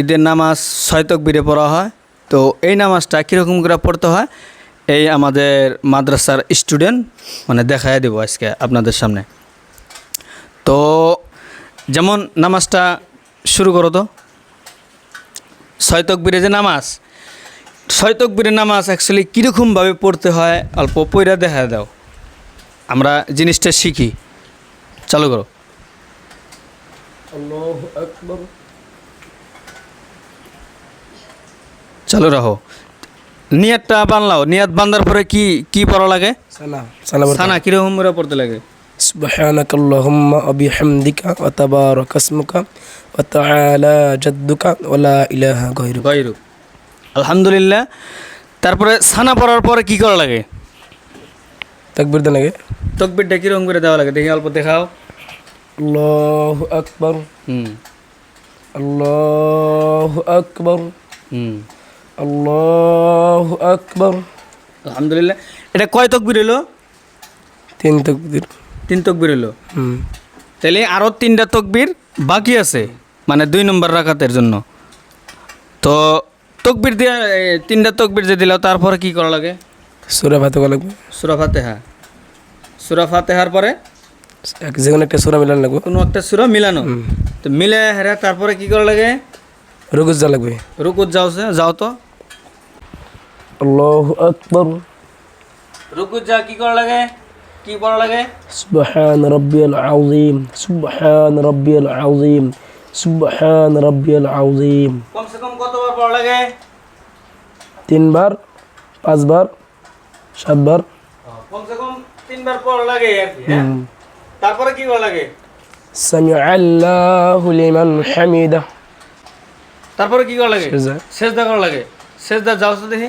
ঈদের নামাজ ছয় তকবিরে পড়া হয়। তো এই নামাজটা কীরকম করে পড়তে হয়? এই আমাদের মাদ্রাসার স্টুডেন্ট মানে দেখাই দেবো আজকে আপনাদের সামনে। তো যেমন নামাজটা শুরু করো তো। ছয় তকবিরে যে নামাজ, ছয় তকবিরের নামাজ অ্যাকচুয়ালি কীরকমভাবে পড়তে হয়, অল্প পয়রা দেখা দাও। আমরা জিনিসটা শিখি। চালু করো। আল্লাহু আকবার। চালু রাখো নিয়াতটা বানলাও নিয়াত বান্দার পরে কি কি পড়া লাগে সানা সানা সানা কীরকম করে পড়তে লাগে سبحانك اللهم وبحمدك وتبارك اسمك وتعالى جدك ولا إله غيرك গৈরু আলহামদুলিল্লাহ তারপরে সানা পড়ার পরে কি করা লাগে تكبير دنگه তকবিরটা কীরকম করে দেওয়া লাগে দেখি অল্প দেখাও الله أكبر হুম الله أكبر হুম আল্লাহ আকবর। আলহামদুলিল্লাহ। এটা কয় তকবির হলো তিন তকবির। তিন তকবির হলো তাহলে আরও তিনটা তকবির বাকি আছে মানে দুই নম্বর রাখাতের জন্য। তো তকবির দিয়ে তিনটা তকবির যে দিল তারপরে কি করা লাগে? সুরা ফাতেহা লাগবে। সুরা ফাতেহা। সুরা ফাতেহার পরে? যে কোনো একটা সুরা মিলানো লাগবে। কোনো একটা সুরা মিলানো? তো মিলে হেরা তারপরে কি করা লাগে? রুকুজ যা লাগবে। রুকুজ যাও যাও তো। আল্লাহু আকবার রুকু যা কি করা লাগে? কি পড়া লাগে? সুবহান রাব্বিয়াল আযীম সুবহান রাব্বিয়াল আযীম সুবহান রাব্বিয়াল আযীম কমসে কম কতবার পড়া লাগে? তিনবার পাঁচবার সাতবার। কমসে কম তিনবার পড়া লাগে কি হ্যাঁ? তারপরে কি করা লাগে? সামি আল্লাহু লিমান হামিদা। তারপরে কি করা লাগে? সেজদা করা লাগে। সেজদা যাও তো দেখি।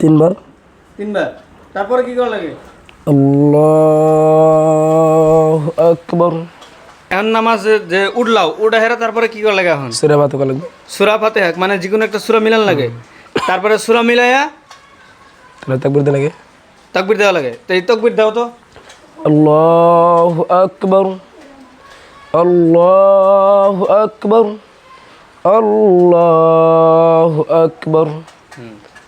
তিনবার। তিনবার। তারপরে কি করা লাগে? আল্লাহ আকবর। এমন নামাজ যে উঠলাও উঠা হেরা তারপরে কি করা লাগে এখন? সুরা ফাতে লাগে সুরা ফাতে মানে যে কোনো একটা সুরা মিলান লাগে। তারপরে সুরা মিলাইয়া তাহলে তাকবির দেওয়া লাগে তাকবির দেওয়া লাগে। তো এই তাকবির দাও তো। আল্লাহ আকবর। আল্লাহ আকবর। আল্লাহ আকবর।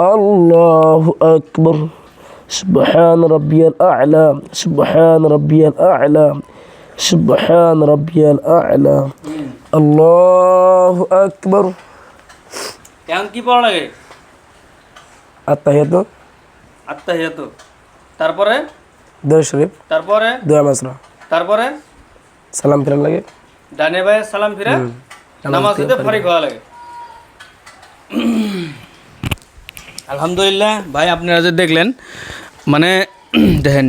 الله أكبر سبحان ربي الأعلى سبحان ربي الأعلى سبحان ربي الأعلى الله أكبر এখন কি পড়া লাগে? আত্মাহিয়াত আত্মাহিয়াত তারপরে? দোয়া শরীফ। তারপরে? দোয়া মাসরা। তারপরে? সালাম ফিরান লাগে। ডানে ভাই সালাম ফিরা। নামাজ দিতে ফারিক হওয়া লাগে। আলহামদুলিল্লাহ। ভাই, আপনারা যে দেখলেন মানে দেখেন,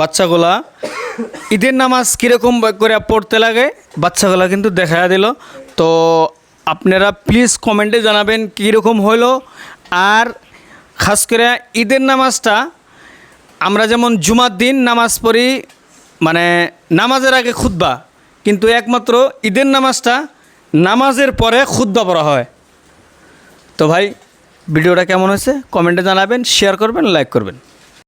বাচ্চাগুলা ঈদের নামাজ কীরকম করে পড়তে লাগে, বাচ্চাগুলা কিন্তু দেখা দিল। তো আপনারা প্লিজ কমেন্টে জানাবেন কীরকম হলো আর খাস করে ঈদের নামাজটা, আমরা যেমন জুমার দিন নামাজ পড়ি মানে নামাজের আগে খুদ্া কিন্তু একমাত্র ঈদের নামাজটা নামাজের পরে খুদ্া পড়া হয়। তো ভাই ভিডিওটা কেমন হয়েছে? কমেন্টে জানাবেন শেয়ার করবেন লাইক করবেন।